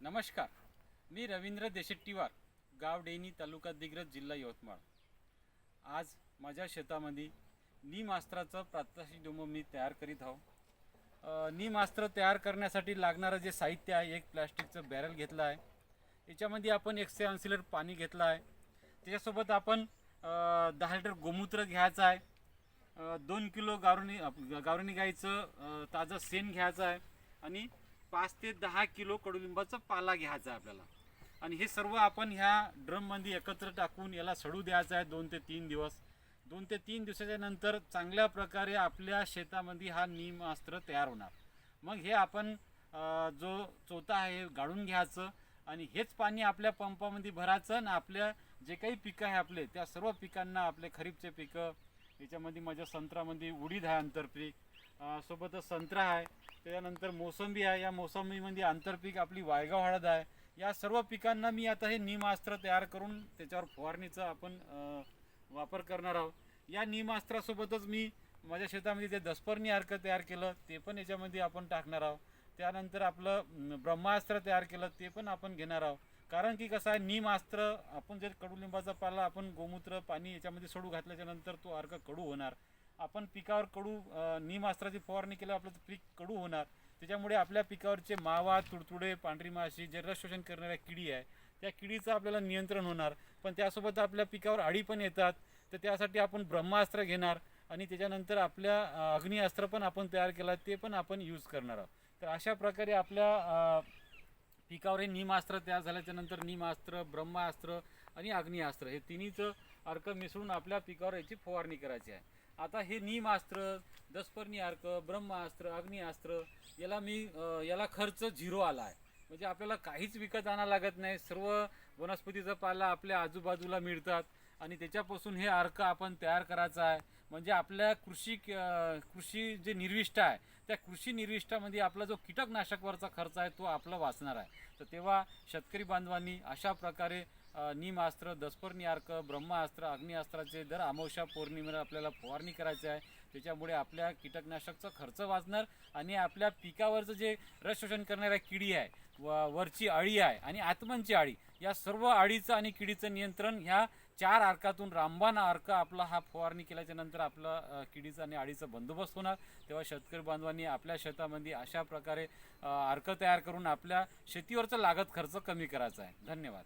नमस्कार. मी रवींद्र देशेट्टीवार गाव डेनी तालुका दिग्रज जिल्हा यवतमाळ. आज माझ्या शेतामध्ये नीम अस्त्राचं प्रात्यक्षिक डोमो मी तयार करीत आहो. अ, नीम अस्त्र तयार करण्यासाठी लागणारं जे साहित्य आहे एक प्लॅस्टिकचं बॅरल घेतलं आहे. याच्यामध्ये आपण एकशे ऐंशी लिटर पाणी घेतलं आहे. त्याच्यासोबत आपण दहा लिटर गोमूत्र घ्यायचं आहे. दोन किलो गावरणी गावरणी गाईचं ताजं शेण घ्यायचं आहे. आणि पाच ते दहा किलो कडुलिंबाचा पाला घ्यायचा आहे आपल्याला. आणि हे सर्व आपण ह्या ड्रममध्ये एकत्र टाकून याला सडू द्यायचं आहे दोन ते तीन दिवस. दोन ते तीन दिवसाच्या नंतर चांगल्या प्रकारे आपल्या शेतामध्ये हा नीम अस्त्र तयार होणार. मग हे आपण जो चोथा आहे गाळून घ्यायचं आणि हेच पाणी आपल्या पंपामध्ये भरायचं आणि आपल्या जे काही पिकं आहे आपले त्या सर्व पिकांना आपले खरीपचे पिकं याच्यामध्ये माझ्या संत्रामध्ये उडीद आहे आंतरपीक सोबतच संत्रा आहे. त्याच्यानंतर मोसंबी आहे. या मोसंबीमध्ये आंतरपीक आपली वायगाव हळद आहे. या सर्व पिकांना मी आता हे निमास्त्र तयार करून त्याच्यावर फवारणीचा आपण वापर करणार आहोत. या निमास्त्रासोबतच मी माझ्या शेतामध्ये जे दसपर्णी अर्क तयार केलं ते पण याच्यामध्ये आपण टाकणार आहोत. त्यानंतर आपलं ब्रह्मास्त्र तयार केलं ते पण आपण घेणार आहोत. कारण की कसं आहे निमास्त्र आपण जर कडुलिंबाचा पाला आपण गोमूत्र पाणी याच्यामध्ये सोडू घातल्याच्यानंतर तो अर्क कडू होणार. आपण पिकावर कडू निमास्त्राची फवारणी केल्यावर आपलं पीक कडू होणार त्याच्यामुळे आपल्या पिकावरचे मावा तुडतुडे पांढरी माशी जे रस शोषण करणाऱ्या किडी आहे त्या किडीचं आपल्याला नियंत्रण होणार. पण त्यासोबत आपल्या पिकावर आळी पण येतात तर त्यासाठी आपण ब्रह्मास्त्र घेणार आणि त्याच्यानंतर आपल्या अग्निअस्त्र पण आपण तयार केला ते पण आपण यूज करणार आहोत. तर अशा प्रकारे आपल्या पिकावर हे निमास्त्र तयार झाल्याच्यानंतर निमास्त्र ब्रह्मास्त्र आणि अग्निअस्त्र हे तिन्हीचं अर्क मिसळून आपल्या पिकावर याची फवारणी करायची आहे. आता हे नीमास्त्र दसपर्णी अर्क ब्रह्मास्त्र अग्निअस्त्र याला मी याला खर्च झिरो आला आहे. म्हणजे आपल्याला काहीच विकत आणा लागत नाही. सर्व वनस्पतीचा पाला आपल्या आजूबाजूला मिळतात. आणि त्याच्यापासून हे अर्क आपण तयार करायचा आहे. म्हणजे आपल्या कृषी कृषी जे निर्विष्ट आहे त्या कृषी निर्विष्टामध्ये आपला जो कीटकनाशकवरचा खर्च आहे तो आपला वाचणार आहे. तर तेव्हा शेतकरी बांधवांनी अशा प्रकारे निमास्त्र दसपर्णी अर्क ब्रह्मास्त्र अग्निअस्त्राचे दर अमावश्या पौर्णिमेला आपल्याला फवारणी करायची आहे. त्याच्यामुळे आपल्या कीटकनाशकचा खर्च वाचणार आणि आपल्या पिकावरचं जे रस शोषण करणाऱ्या किडी आहे व वरची अळी आहे आणि आत्मनची अळी या सर्व अळीचं आणि किडीचं नियंत्रण ह्या चार अर्कातून रामबाण अर्क आपला हा फवारणी केल्याच्यानंतर आपला किडीचा आणि अळीचा बंदोबस्त होणार. तेव्हा शेतकरी बांधवांनी आपल्या शेतामध्ये अशा प्रकारे अर्क तयार करून आपल्या शेतीवरचा लागत खर्च कमी करायचा आहे. धन्यवाद.